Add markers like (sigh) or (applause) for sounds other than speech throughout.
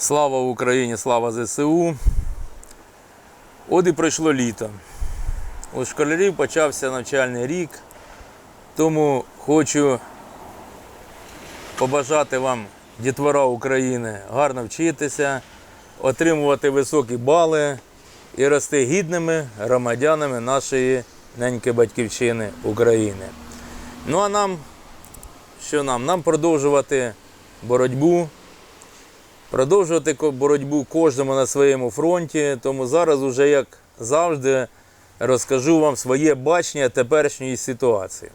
Слава Україні, слава ЗСУ. От і пройшло літо. У школярів почався навчальний рік, тому хочу побажати вам, дітвора України, гарно вчитися, отримувати високі бали і рости гідними громадянами нашої неньки батьківщини України. Ну а нам, що нам? Нам продовжувати боротьбу продовжувати боротьбу кожному на своєму фронті. Тому зараз, уже як завжди, розкажу вам своє бачення теперішньої ситуації.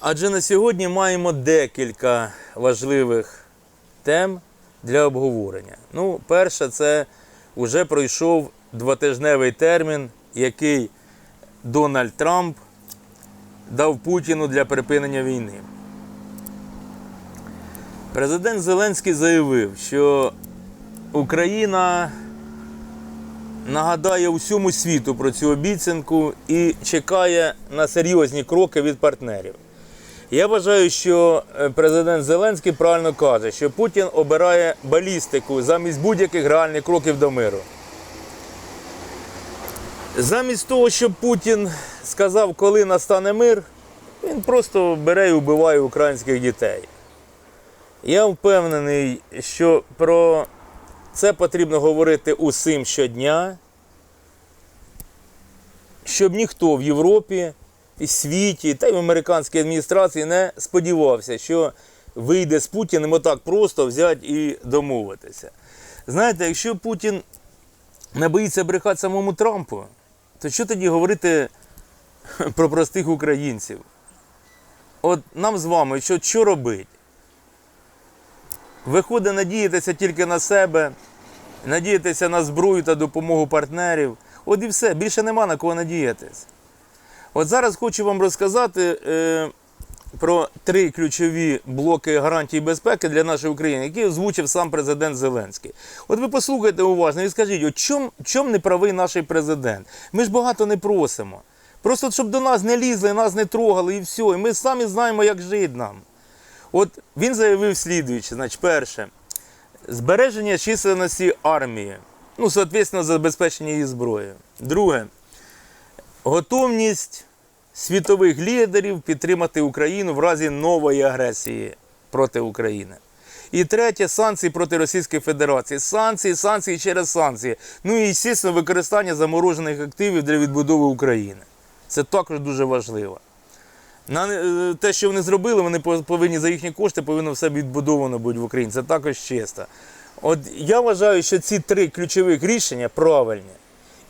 Адже на сьогодні маємо декілька важливих тем для обговорення. Ну, перше, це вже пройшов двотижневий термін, який Дональд Трамп дав Путіну для припинення війни. Президент Зеленський заявив, що Україна нагадає усьому світу про цю обіцянку і чекає на серйозні кроки від партнерів. Я вважаю, що е, президент Зеленський правильно каже, що Путін обирає балістику замість будь-яких реальних кроків до миру. Замість того, щоб Путін сказав, коли настане мир, він просто бере і вбиває українських дітей. Я впевнений, що про це потрібно говорити усім щодня, щоб ніхто в Європі і світі, та й в американській адміністрації не сподівався, що вийде з Путіним отак просто взяти і домовитися. Знаєте, якщо Путін не боїться брехати самому Трампу, то що тоді говорити (laughs) про простих українців? От нам з вами, що, що робити? Виходить надіятися тільки на себе, надіятися на зброю та допомогу партнерів. От і все, більше нема на кого надіятись. От зараз хочу вам розказати е, про три ключові блоки гарантій безпеки для нашої України, які озвучив сам президент Зеленський. От ви послухайте уважно і скажіть, от чом, чом не правий наш президент? Ми ж багато не просимо. Просто щоб до нас не лізли, нас не трогали і все. І ми самі знаємо, як жити нам. От він заявив слідуюче, значить, перше, збереження численності армії, ну, соответственно, забезпечення її зброєю. Друге, готовність світових лідерів підтримати Україну в разі нової агресії проти України. І третє санкції проти Російської Федерації. Санкції, санкції через санкції. Ну і, звісно, використання заморожених активів для відбудови України. Це також дуже важливо. На е, те, що вони зробили, вони по- повинні за їхні кошти повинно все відбудовано бути в Україні. Це також чисто. От я вважаю, що ці три ключових рішення правильні.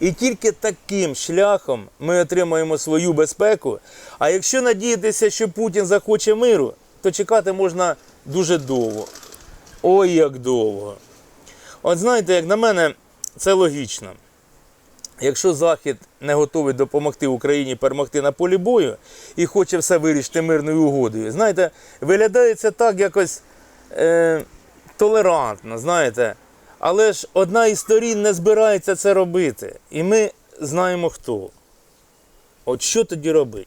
І тільки таким шляхом ми отримаємо свою безпеку. А якщо надіятися, що Путін захоче миру, то чекати можна дуже довго. Ой, як довго. От знаєте, як на мене, це логічно. Якщо Захід не готовий допомогти Україні перемогти на полі бою і хоче все вирішити мирною угодою, знаєте, виглядає це так якось е, толерантно, знаєте. Але ж одна із сторін не збирається це робити. І ми знаємо хто. От що тоді робити?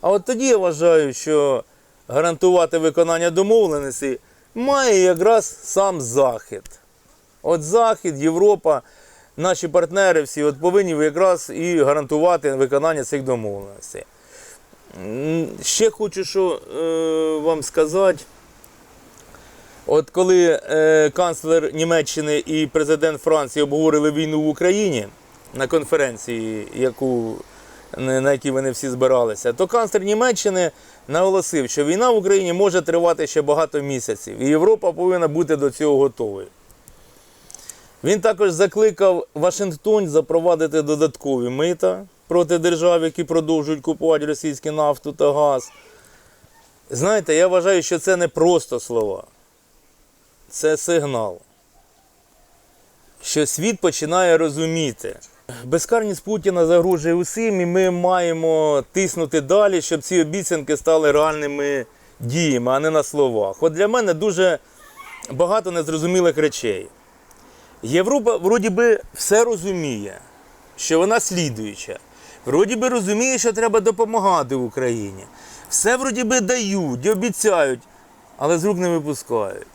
А от тоді я вважаю, що гарантувати виконання домовленостей має якраз сам Захід. От Захід, Європа, наші партнери всі от повинні якраз і гарантувати виконання цих домовленостей. Ще хочу що е, вам сказати. От коли е, канцлер Німеччини і президент Франції обговорили війну в Україні на конференції, яку, на якій вони всі збиралися, то канцлер Німеччини наголосив, що війна в Україні може тривати ще багато місяців, і Європа повинна бути до цього готовою. Він також закликав Вашингтон запровадити додаткові мита проти держав, які продовжують купувати російську нафту та газ. Знаєте, я вважаю, що це не просто слова це сигнал, що світ починає розуміти. Безкарність Путіна загрожує усім, і ми маємо тиснути далі, щоб ці обіцянки стали реальними діями, а не на словах. От для мене дуже багато незрозумілих речей. Європа, вроді би, все розуміє, що вона слідуюча. Вроді би розуміє, що треба допомагати Україні. Все вроді би дають, обіцяють, але з рук не випускають.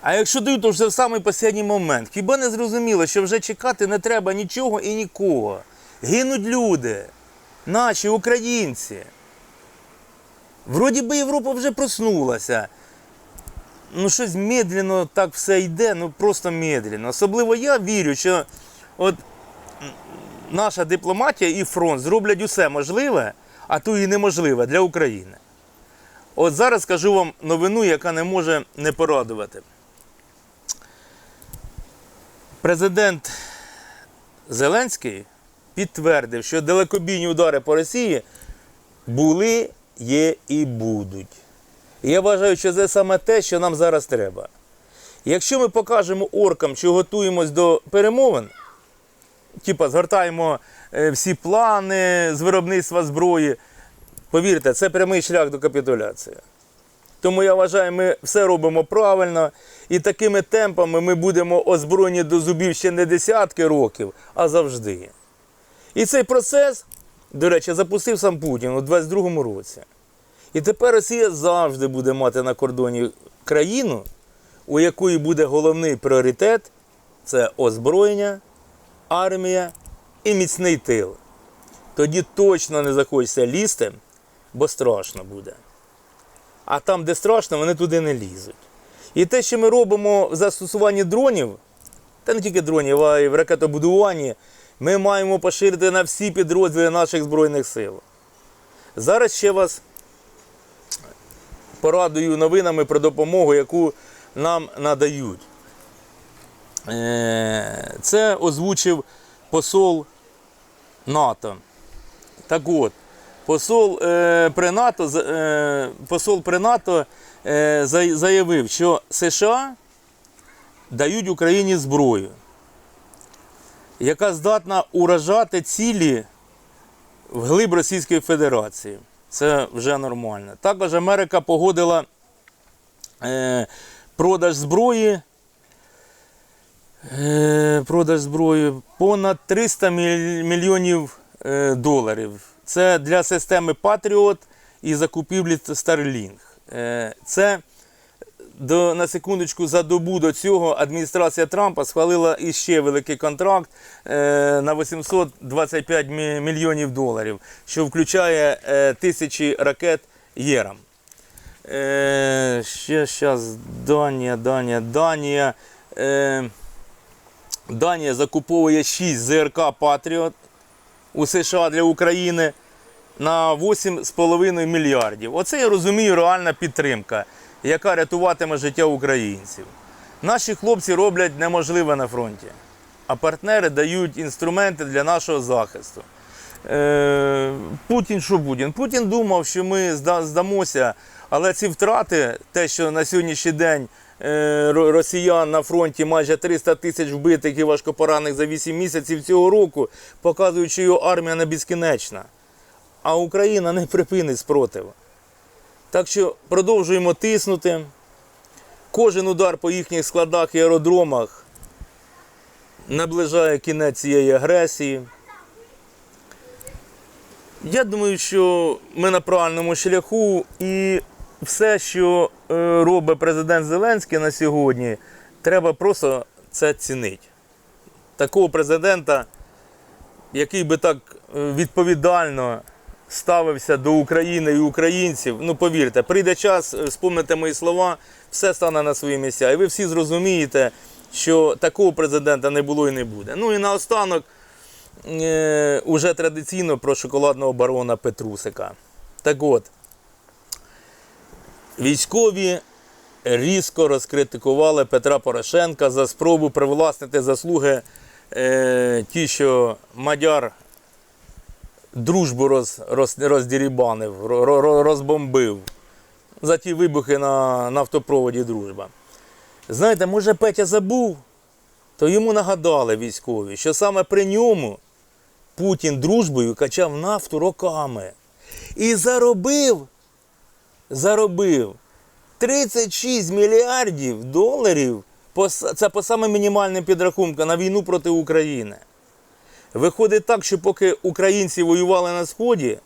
А якщо дають, то вже в самий останній момент. Хіба не зрозуміло, що вже чекати не треба нічого і нікого. Гинуть люди, наші українці. Вроді би Європа вже проснулася. Ну, щось медленно так все йде, ну просто медленно. Особливо я вірю, що от наша дипломатія і фронт зроблять усе можливе, а то і неможливе для України. От зараз скажу вам новину, яка не може не порадувати. Президент Зеленський підтвердив, що далекобійні удари по Росії були, є і будуть. Я вважаю, що це саме те, що нам зараз треба. Якщо ми покажемо оркам, що готуємось до перемовин, типа згортаємо е, всі плани з виробництва зброї, повірте, це прямий шлях до капітуляції. Тому я вважаю, ми все робимо правильно, і такими темпами ми будемо озброєні до зубів ще не десятки років, а завжди. І цей процес, до речі, запустив сам Путін у 22-му році. І тепер Росія завжди буде мати на кордоні країну, у якої буде головний пріоритет це озброєння, армія і міцний тил. Тоді точно не захочеться лізти, бо страшно буде. А там, де страшно, вони туди не лізуть. І те, що ми робимо в застосуванні дронів, та не тільки дронів, а й в ракетобудуванні, ми маємо поширити на всі підрозділи наших Збройних сил. Зараз ще вас порадую новинами про допомогу, яку нам надають. Е, Це озвучив посол НАТО. Так от, посол е, при НАТО, е, посол при НАТО заявив, що США дають Україні зброю, яка здатна уражати цілі вглиб Російської Федерації. Це вже нормально. Також Америка погодила е, продаж зброї. Е, продаж зброї понад 300 мільйонів е, доларів. Це для системи Patriot і закупівлі Starlink. Е, це до, на секундочку за добу до цього адміністрація Трампа схвалила іще великий контракт е, на 825 мільйонів доларів, що включає е, тисячі ракет ЄРАМ. Е, ще зараз Данія, Данія, Данія. Е, Данія закуповує 6 ЗРК Патріот у США для України на 8,5 мільярдів. Оце я розумію реальна підтримка, яка рятуватиме життя українців. Наші хлопці роблять неможливе на фронті, а партнери дають інструменти для нашого захисту. Е, Путін що Путін? Путін думав, що ми здамося, але ці втрати, те, що на сьогоднішній день е, росіян на фронті майже 300 тисяч вбитих і важкопоранених за 8 місяців цього року, показують, що його армія не безкінечна. А Україна не припинить спротиву. Так що продовжуємо тиснути. Кожен удар по їхніх складах і аеродромах наближає кінець цієї агресії. Я думаю, що ми на правильному шляху і все, що е, робить президент Зеленський на сьогодні, треба просто це цінити. Такого президента, який би так е, відповідально ставився до України і українців, ну повірте, прийде час, е, спомните мої слова, все стане на свої місця. І ви всі зрозумієте, що такого президента не було і не буде. Ну і наостанок е, уже традиційно про шоколадного барона Петрусика. Так от, військові різко розкритикували Петра Порошенка за спробу привласнити заслуги е, ті, що Мадяр дружбу роз, роз, роздірібанив, ро- ро- розбомбив за ті вибухи на нафтопроводі дружба. Знаєте, може Петя забув, то йому нагадали військові, що саме при ньому Путін дружбою качав нафту роками. І заробив, заробив 36 мільярдів доларів, по це по самим мінімальним підрахункам на війну проти України. Виходить так, що поки українці воювали на Сході,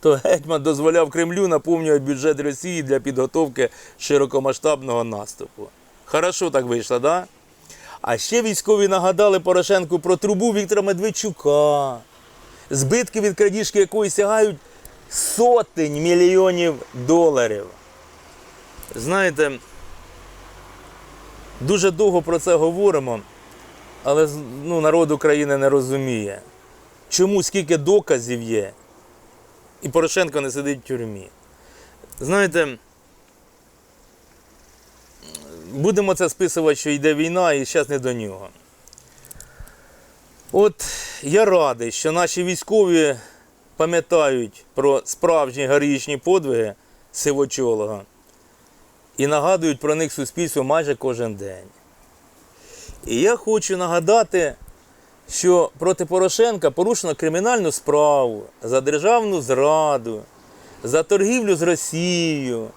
то гетьман дозволяв Кремлю наповнювати бюджет Росії для підготовки широкомасштабного наступу. Хорошо так вийшло, да? А ще військові нагадали Порошенку про трубу Віктора Медведчука, збитки від крадіжки якої сягають сотень мільйонів доларів. Знаєте, дуже довго про це говоримо, але ну, народ України не розуміє, чому скільки доказів є, і Порошенко не сидить в тюрмі. Знаєте, будемо це списувати, що йде війна, і зараз не до нього. От я радий, що наші військові пам'ятають про справжні героїчні подвиги сивочолога і нагадують про них суспільству майже кожен день. І я хочу нагадати, що проти Порошенка порушено кримінальну справу за державну зраду, за торгівлю з Росією.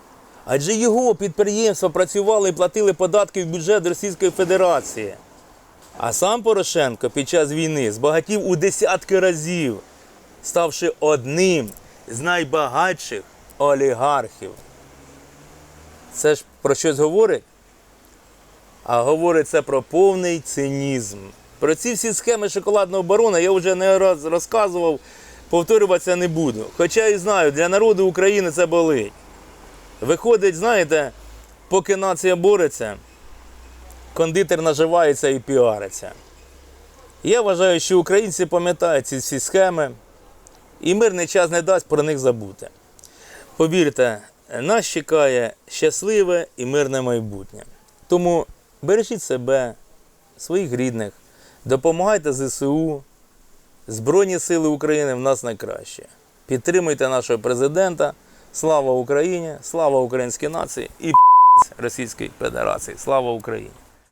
Адже його підприємства працювали і платили податки в бюджет Російської Федерації. А сам Порошенко під час війни збагатів у десятки разів, ставши одним з найбагатших олігархів. Це ж про щось говорить? А говорить це про повний цинізм. Про ці всі схеми шоколадного барона я вже не раз розказував, повторюватися не буду. Хоча і знаю, для народу України це болить. Виходить, знаєте, поки нація бореться, кондитер наживається і піариться. Я вважаю, що українці пам'ятають ці всі схеми, і мирний час не дасть про них забути. Повірте, нас чекає щасливе і мирне майбутнє. Тому бережіть себе, своїх рідних, допомагайте ЗСУ. Збройні Сили України в нас найкраще. Підтримуйте нашого президента. Слава Україні! Слава українській нації і Російській Федерації. Слава Україні!